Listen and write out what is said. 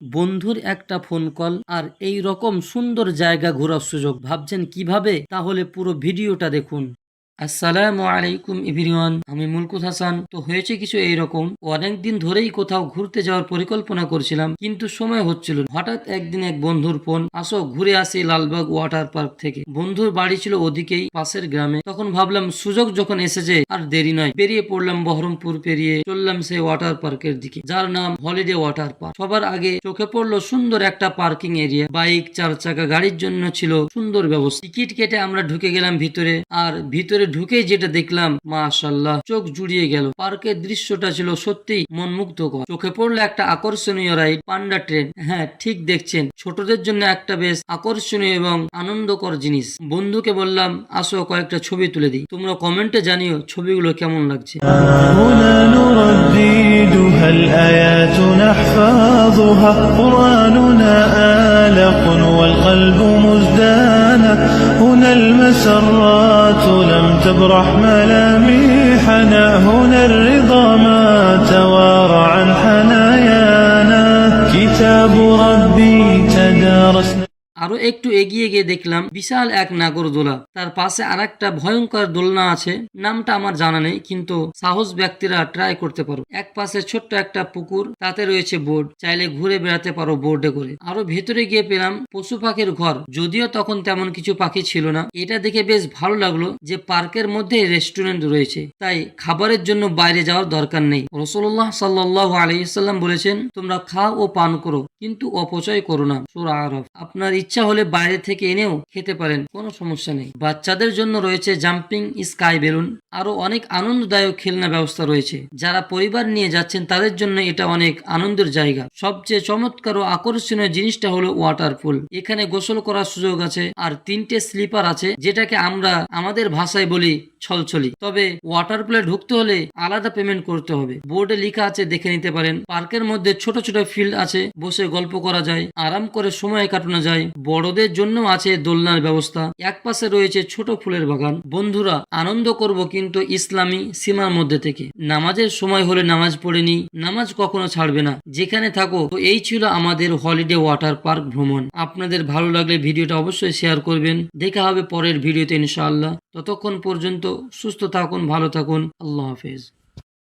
বন্ধুর একটা phone call আর এই রকম সুন্দর জায়গা ঘোরার সুযোগ। ভাবছেন কীভাবে? তাহলে পুরো ভিডিওটা দেখুন। আসসালামু আলাইকুম এভরিওয়ান, আমি মুলকুত হাসান। তো হয়েছে কিছু এইরকম। অনেকদিন ধরেই কোথাও ঘুরতে যাওয়ার পরিকল্পনা করছিলাম, কিন্তু সময় হচ্ছিল হঠাৎ একদিন এক বন্ধুর ফোন, আসো, ঘুরে আসি লালবাগ ওয়াটার পার্ক থেকে। বন্ধুর বাড়ি ছিল ওদিকেই পাশের গ্রামে। তখন ভাবলাম, সুযোগ যখন এসেছে, আর দেরি নয়। বেরিয়ে পড়লাম বহরমপুর, পেরিয়ে চললাম সেই ওয়াটার পার্কের দিকে, যার নাম হলিডে ওয়াটার পার্ক। সবার আগে চোখে পড়ল সুন্দর একটা পার্কিং এরিয়া। বাইক, চার চাকা, গাড়ির জন্য ছিল সুন্দর ব্যবস্থা। টিকিট কেটে আমরা ঢুকে গেলাম ভিতরে, আর ভিতরে ঢুকে যেটা দেখলাম মাশাল্লাহ চোখ জুড়িয়ে গেল পার্কের দৃশ্যটা ছিল সত্যি মন মুগ্ধকর চোখে পড়লো একটা আকর্ষণীয় রাইড পান্ডা ট্রেন হ্যাঁ ঠিক দেখছেন ছোটদের জন্য একটা বেশ আকর্ষণীয় এবং আনন্দকর জিনিস বন্ধুকে বললাম আসো কয়েকটা ছবি তুলে দিই তোমরা কমেন্টে জানিও ছবিগুলো কেমন লাগছে هنا نرددها الآيات نحفظها قرآننا آلق والقلب مزدانا هنا المسرات لم تبرح ملامحنا. هنا الرضا ما توارى عن حنايانا. كتاب تدارسنا আরও একটু এগিয়ে গিয়ে দেখলাম, বিশাল এক নাগরদোলা তার পাশে আর একটা ভয়ঙ্কর দোলনা আছে, নামটা আমার জানা নেই, কিন্তু সাহস ব্যক্তিরা ট্রাই করতে পারো। এক পাশে ছোট্ট একটা পুকুর, তাতে রয়েছে বোর্ড চাইলে ঘুরে বেড়াতে পারো বোর্ডে করে। আরও ভেতরে গিয়ে পেলাম পশু পাখির ঘর, যদিও তখন তেমন কিছু পাখি ছিল না। এটা দেখে বেশ ভালো লাগল যে পার্কের মধ্যে রেস্টুরেন্ট রয়েছে, তাই খাবারের জন্য বাইরে যাওয়ার দরকার নেই। রসুল্লাহ সাল্লাহ আলাইসাল্লাম বলেছেন, তোমরা খাও ও পান করো, কিন্তু অপচয় করো না। সুরা আরব আপনার হলে বাইরে থেকে এনেও খেতে পারেন, কোনো সমস্যা নেই। বাচ্চাদের জন্য রয়েছে জাম্পিং স্কাই বেলুন। আরও অনেক আনন্দদায়ক খেলনা ব্যবস্থা রয়েছে। যারা পরিবার নিয়ে যাচ্ছেন, তাদের জন্য এটা অনেক আনন্দের জায়গা। সবচেয়ে চমৎকার ও আকর্ষণীয় জিনিসটা হলো ওয়াটার পুল এখানে গোসল করার সুযোগ আছে আর তিনটে স্লিপার আছে, যেটাকে আমরা আমাদের ভাষায় বলি ছলছলি। তবে ওয়াটার পুলে ঢুকতে হলে আলাদা পেমেন্ট করতে হবে। বোর্ডে লেখা আছে, দেখে নিতে পারেন। পার্কের মধ্যে ছোট ছোট ফিল্ড আছে, বসে গল্প করা যায়, আরাম করে সময় কাটানো যায়। বড়দের জন্য আছে দোলনার ব্যবস্থা। এক পাশে রয়েছে ছোট ফুলের বাগান। বন্ধুরা, আনন্দ করব কিন্তু ইসলামী সীমার মধ্যে থেকে। নামাজের সময় হলে নামাজ পড়ে নি নামাজ কখনো ছাড়বে না। যেখানে থাকো, তো এই ছিল আমাদের হলিডে ওয়াটার পার্ক ভ্রমণ। আপনাদের ভালো লাগলে ভিডিওটা অবশ্যই শেয়ার করবেন। দেখা হবে পরের ভিডিওতে ইনশাআল্লাহ। ততক্ষণ পর্যন্ত সুস্থ থাকুন, ভালো থাকুন। আল্লাহ হাফেজ।